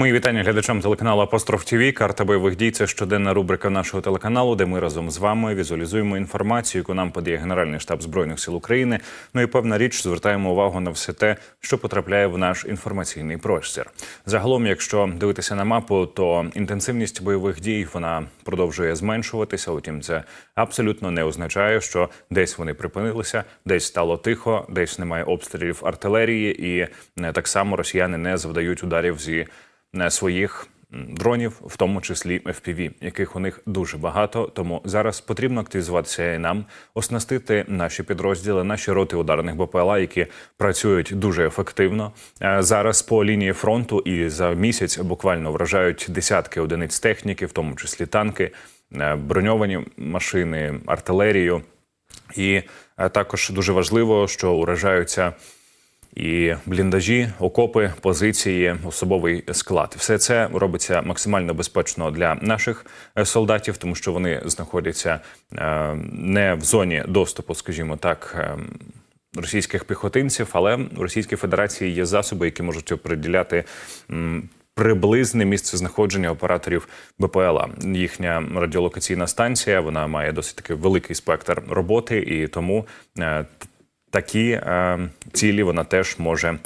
Мої вітання глядачам телеканалу Апостроф ТВ. Карта бойових дій це щоденна рубрика нашого телеканалу, де ми разом з вами візуалізуємо інформацію, яку нам подає Генеральний штаб збройних сил України. Ну і певна річ звертаємо увагу на все те, що потрапляє в наш інформаційний простір. Загалом, якщо дивитися на мапу, то інтенсивність бойових дій вона продовжує зменшуватися. Утім, це абсолютно не означає, що десь вони припинилися, десь стало тихо, десь немає обстрілів артилерії, і е, так само росіяни не завдають ударів зі своїх дронів, в тому числі FPV, яких у них дуже багато. Тому зараз потрібно активізуватися і нам, оснастити наші підрозділи, наші роти ударних БПЛА, які працюють дуже ефективно. Е, Зараз по лінії фронту і за місяць буквально вражають десятки одиниць техніки, в тому числі танки, е, броньовані машини, артилерію. І е, також дуже важливо, що уражаються і бліндажі, окопи, позиції, особовий склад. Все це робиться максимально безпечно для наших е, солдатів, тому що вони знаходяться е, не в зоні доступу, скажімо так. е, Російських піхотинців, але в Російській Федерації є засоби, які можуть оприділяти приблизне місце знаходження операторів БПЛА. Їхня радіолокаційна станція вона має досить таки великий спектр роботи, і тому такі е, цілі вона теж може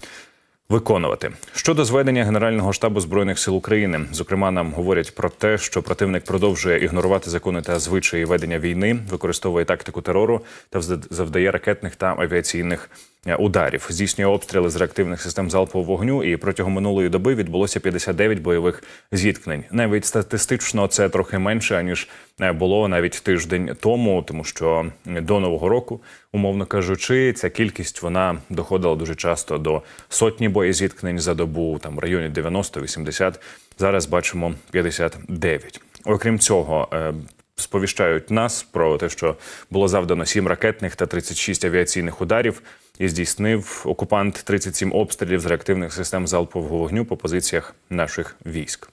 виконувати. Щодо зведення Генерального штабу збройних сил України, зокрема, нам говорять про те, що противник продовжує ігнорувати закони та звичаї ведення війни, використовує тактику терору та завдає ракетних та авіаційних ударів. Здійснює обстріли з реактивних систем залпового вогню. І протягом минулої доби відбулося 59 бойових зіткнень. Навіть статистично це трохи менше аніж е, було навіть тиждень тому, тому що до нового року, умовно кажучи, ця кількість вона доходила дуже часто до сотні боєзіткнень за добу, там в районі 90-80. Зараз бачимо 59. Окрім цього. е, Сповіщають нас про те, що було завдано 7 ракетних та 36 авіаційних ударів, і здійснив окупант 37 обстрілів з реактивних систем залпового вогню по позиціях наших військ.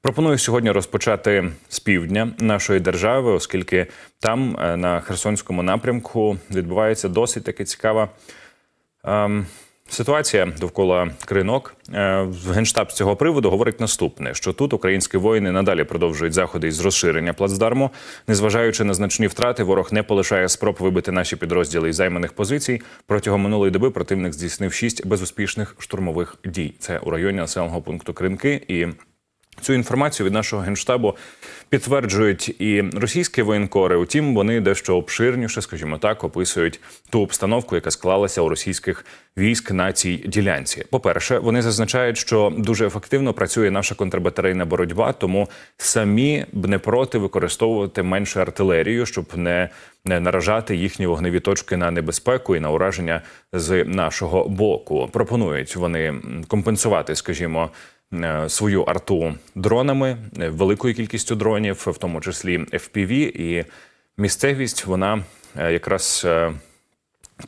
Пропоную сьогодні розпочати з півдня нашої держави, оскільки там е, на Херсонському напрямку відбувається досить таки цікава ем, ситуація довкола кринок. Е, Генштаб з цього приводу говорить наступне: що тут українські воїни надалі продовжують заходи із розширення плацдарму. Незважаючи на значні втрати, ворог не полишає спроб вибити наші підрозділи із займаних позицій. Протягом минулої доби противник здійснив шість безуспішних штурмових дій. Це у районі населеного пункту Кринки і. Цю інформацію від нашого генштабу підтверджують і російські воєнкори. Утім, вони дещо обширніше, скажімо так, описують ту обстановку, яка склалася у російських військ на цій ділянці. По-перше, вони зазначають, що дуже ефективно працює наша контрбатарейна боротьба, тому самі б не проти використовувати менше артилерію, щоб не, не наражати їхні вогневі точки на небезпеку і на ураження з нашого боку. Пропонують вони компенсувати, скажімо свою арту дронами, е, великою кількістю дронів, в тому числі FPV, і місцевість вона е, якраз.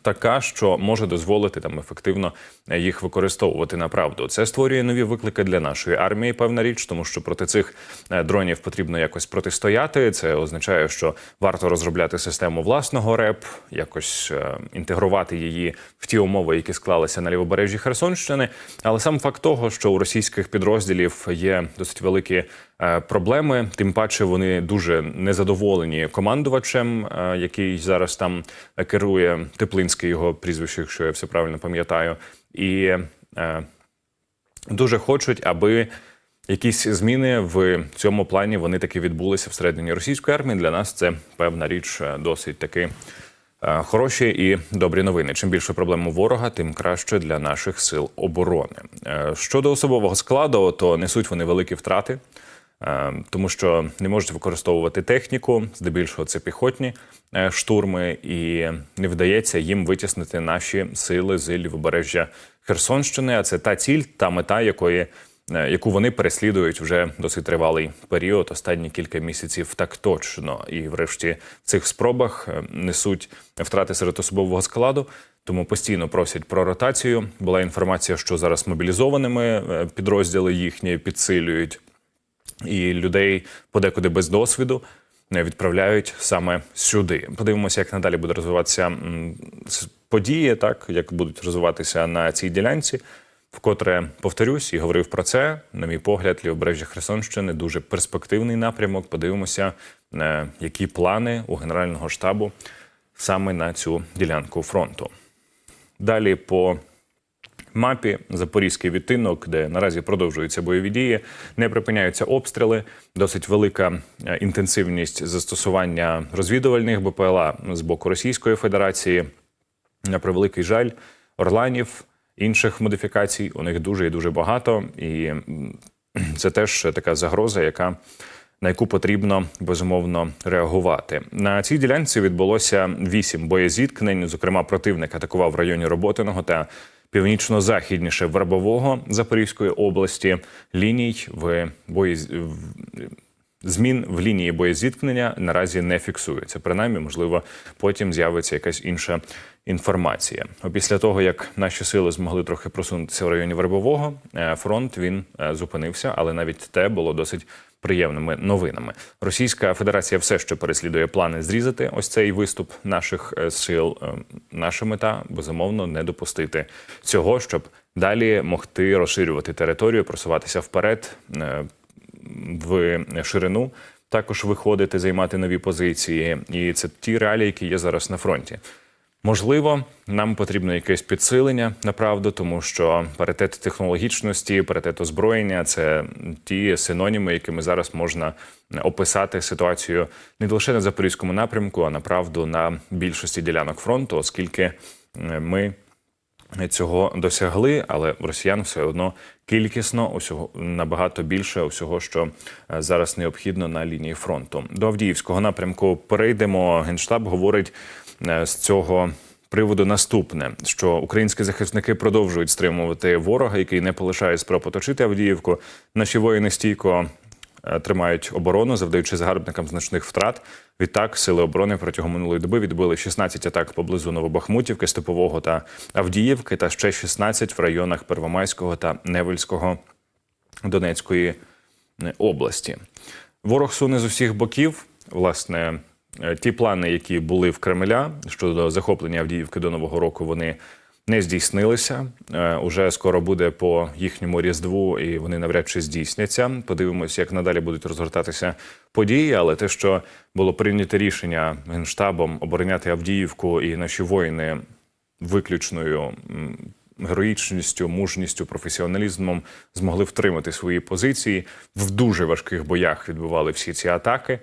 Така, що може дозволити там ефективно е, їх використовувати направду. Це створює нові виклики для нашої армії. Певна річ, тому що проти цих е, дронів потрібно якось протистояти. Це означає, що варто розробляти систему власного РЕП, якось е, інтегрувати її в ті умови, які склалися на лівобережжі Херсонщини. Але сам факт того, що у російських підрозділів є досить великі проблеми, тим паче вони дуже незадоволені командувачем, е, який зараз там е, керує Теплинський його прізвище, якщо я все правильно пам'ятаю, і е, дуже хочуть, аби якісь зміни в цьому плані вони таки відбулися всередині російської армії. Для нас це певна річ е, досить таки. е, Хороші і добрі новини. Чим більше проблем у ворога, тим краще для наших сил оборони. Е, Щодо особового складу, то несуть вони великі втрати, е, тому що не можуть використовувати техніку. Здебільшого це піхотні е, штурми, і не вдається їм витіснити наші сили з лівобережжя Херсонщини. А це та ціль, та мета, якої е, яку вони переслідують вже досить тривалий період, останні кілька місяців, так точно. І, врешті, в цих спробах е, несуть втрати серед особового складу. Тому постійно просять про ротацію. Була інформація, що зараз мобілізованими е, підрозділи їхні підсилюють, і людей подекуди без досвіду е, відправляють саме сюди. Подивимося, як надалі буде розвиватися події, так як будуть розвиватися на цій ділянці. Вкотре повторюсь і говорив про це. На мій погляд, лівобережжя Херсонщини дуже перспективний напрямок. Подивимося, е, які плани у Генерального штабу саме на цю ділянку фронту. Далі по мапі Запорізький відтинок, де наразі продовжуються бойові дії, не припиняються обстріли. Досить велика е, інтенсивність застосування розвідувальних БПЛА з боку Російської Федерації. На превеликий жаль, орланів, інших модифікацій у них дуже і дуже багато, і це теж така загроза, яка на яку потрібно безумовно реагувати. На цій ділянці відбулося вісім боєзіткнень. Зокрема, противник атакував в районі Роботиного та північно-західніше Вербового Запорізької області. Ліній в бої змін в лінії боєзіткнення наразі не фіксується. Принаймні, можливо, потім з'явиться якась інша інформація. Після того, як наші сили змогли трохи просунутися в районі Вербового, е, фронт він е, зупинився, але навіть те було досить приємними новинами. Російська Федерація все ще переслідує плани зрізати ось цей виступ наших е, сил. Е, Наша мета безумовно не допустити цього, щоб далі могти розширювати територію, просуватися вперед. е, в ширину, також виходити, займати нові позиції. І це ті реалії, які є зараз на фронті. Можливо, нам потрібно якесь підсилення направду, тому що паритет технологічності, паритет озброєння це ті синоніми, якими зараз можна описати ситуацію не лише на запорізькому напрямку, а направду на більшості ділянок фронту, оскільки е, ми цього досягли, але росіян все одно кількісно усього набагато більше усього, що е, зараз необхідно на лінії фронту. До Авдіївського напрямку перейдемо. Генштаб говорить з цього. Приводу наступне, що українські захисники продовжують стримувати ворога, який не полишає спроб оточити Авдіївку. Наші воїни стійко е, тримають оборону, завдаючи загарбникам значних втрат. Відтак, сили оборони протягом минулої доби відбили 16 атак поблизу Новобахмутівки, Степового та Авдіївки, та ще 16 в районах Первомайського та Невельського Донецької е, області. Ворог суне з усіх боків. Власне, е, ті плани, які були в Кремля щодо захоплення Авдіївки до Нового року, вони не здійснилися. Е, Уже скоро буде по їхньому різдву, і вони навряд чи здійсняться. Подивимось, як надалі будуть розгортатися події. Але те, що було прийнято рішення генштабом обороняти Авдіївку, і наші воїни виключною героїчністю, мужністю, професіоналізмом змогли втримати свої позиції в дуже важких боях. Відбували всі ці атаки.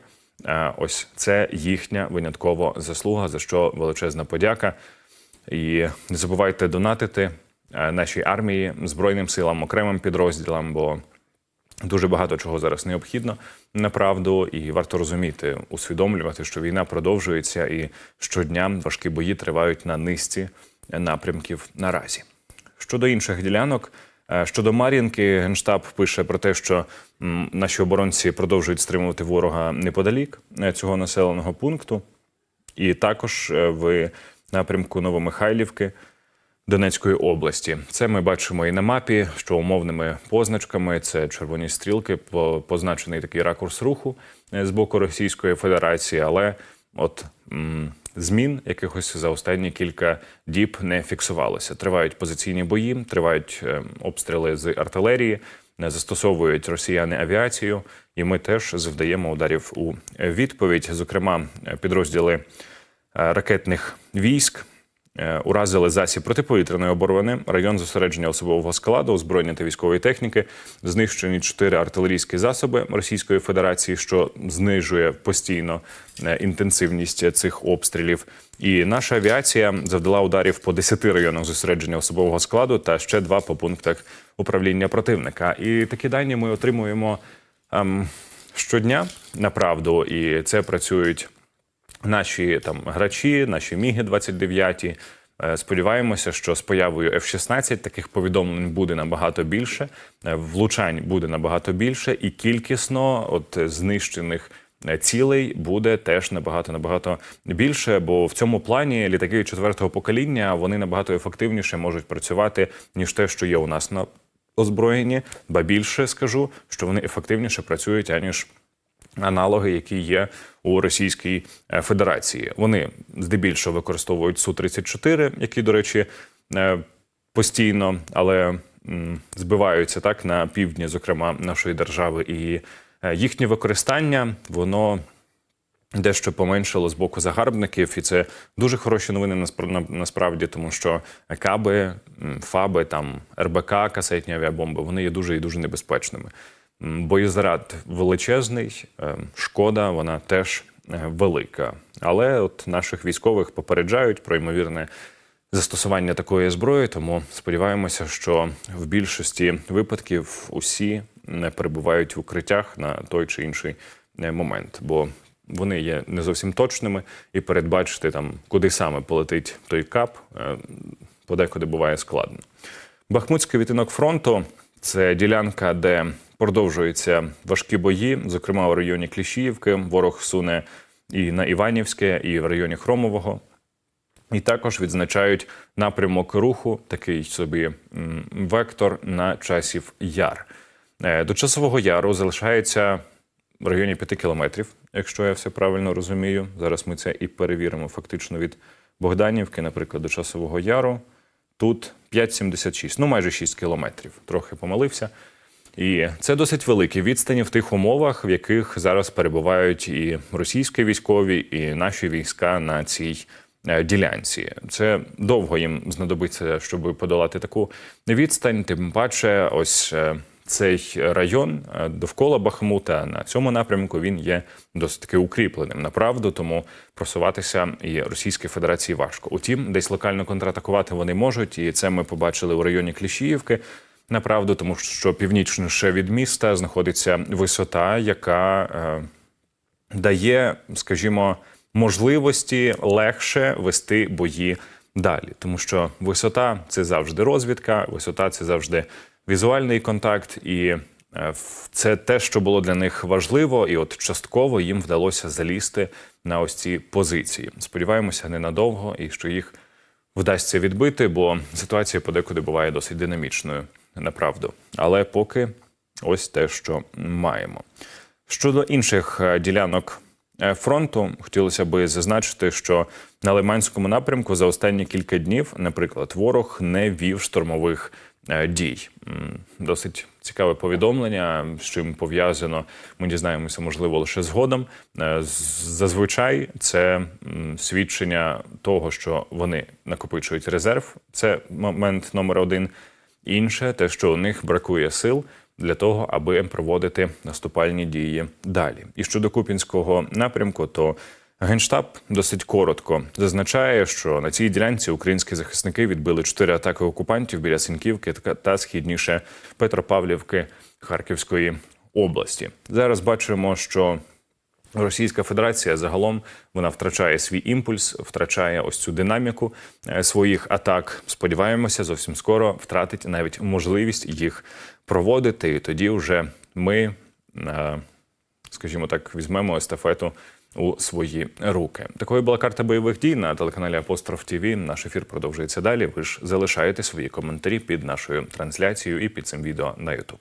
Е, Ось це їхня виняткова заслуга, за що величезна подяка. І не забувайте донатити е, нашій армії, збройним силам, окремим підрозділам, бо дуже багато чого зараз необхідно направду, і варто розуміти, усвідомлювати, що війна продовжується, і щодня важкі бої тривають на низці напрямків наразі. Щодо інших ділянок, щодо Мар'їнки, генштаб пише про те, що наші оборонці продовжують стримувати ворога неподалік е, цього населеного пункту, і також е, в напрямку Новомихайлівки. Донецької області. Це ми бачимо і на мапі, що умовними позначками це червоні стрілки, по- позначений такий ракурс руху е, з боку Російської Федерації, але от змін якихось за останні кілька діб не фіксувалося. Тривають позиційні бої, тривають е, обстріли з артилерії, не застосовують росіяни авіацію, і ми теж завдаємо ударів у відповідь. Зокрема, е, підрозділи е, ракетних військ уразили засіб протиповітряної оборони, район зосередження особового складу, озброєння та військової техніки, знищені чотири артилерійські засоби Російської Федерації, що знижує постійно е, інтенсивність цих обстрілів. І наша авіація завдала ударів по 10 районах зосередження особового складу та ще два по пунктах управління противника. І такі дані ми отримуємо ем, щодня направду, і це працюють наші там грачі, наші міги 29 Е, Сподіваємося, що з появою F-16 таких повідомлень буде набагато більше, е, влучань буде набагато більше, і кількісно от знищених е, цілей буде теж набагато набагато більше. Бо в цьому плані літаки четвертого покоління вони набагато ефективніше можуть працювати ніж те, що є у нас на озброєнні. Ба більше скажу, що вони ефективніше працюють аніж аналоги, які є у Російській е, Федерації. Вони здебільшого використовують су 34 які, до речі, е, постійно, але збиваються так на півдні, зокрема нашої держави, і е, їхнє використання воно дещо поменшало з боку загарбників, і це дуже хороші новини наспр- на- насправді, тому що каби, фаби, там РБК, касетні авіабомби, вони є дуже і дуже небезпечними. М, Боєзаряд величезний, е, шкода, вона теж е, велика. Але от наших військових попереджають про ймовірне застосування такої зброї, тому сподіваємося, що в більшості випадків усі не перебувають в укриттях на той чи інший е, момент, бо вони є не зовсім точними, і передбачити там, куди саме полетить той кап, подекуди буває складно. Бахмутський відтинок фронту це ділянка, де продовжуються важкі бої, зокрема у районі Кліщіївки. Ворог суне і на Іванівське, і в районі Хромового. І також відзначають напрямок руху, такий собі вектор на часів яр. Е, До часового яру залишається в районі 5 кілометрів, якщо я все правильно розумію. Зараз ми це і перевіримо фактично від Богданівки, наприклад, до часового яру. Тут 5,76, ну майже 6 кілометрів. Трохи помилився. І це досить великі відстані в тих умовах, в яких зараз перебувають і російські військові, і наші війська на цій е, ділянці. Це довго їм знадобиться, щоб подолати таку відстань. Тим паче, ось е, цей район е, довкола Бахмута на цьому напрямку він є досить таки укріпленим. Направду, тому просуватися і Російській Федерації важко. Утім, десь локально контратакувати вони можуть, і це ми побачили у районі Кліщіївки. Направду, тому що північніше від міста знаходиться висота, яка е, дає, скажімо, можливості легше вести бої далі. Тому що висота це завжди розвідка, висота це завжди візуальний контакт, і е, це те, що було для них важливо, і от частково їм вдалося залізти на ось ці позиції. Сподіваємося, ненадовго, і що їх вдасться відбити, бо ситуація подекуди буває досить динамічною, направду. Але поки ось те, що маємо. Щодо інших е, ділянок е, фронту, хотілося би зазначити, що на Лиманському напрямку за останні кілька днів, наприклад, ворог не вів штурмових е, дій. Досить цікаве повідомлення, з чим пов'язано. Ми дізнаємося, можливо, лише згодом. Зазвичай це свідчення того, що вони накопичують резерв. Це момент номер один. Інше, те, що у них бракує сил для того, аби проводити наступальні дії далі. І щодо Купінського напрямку, то Генштаб досить коротко зазначає, що на цій ділянці українські захисники відбили чотири атаки окупантів біля Сінківки та- східніше Петропавлівки Харківської області. Зараз бачимо, що Російська Федерація загалом вона втрачає свій імпульс, втрачає ось цю динаміку е, своїх атак. Сподіваємося, зовсім скоро втратить навіть можливість їх проводити. І тоді вже ми, е, скажімо так, візьмемо естафету у свої руки. Такою була карта бойових дій на телеканалі Апостроф ТВ. Наш ефір продовжується далі. Ви ж залишаєте свої коментарі під нашою трансляцією і під цим відео на YouTube.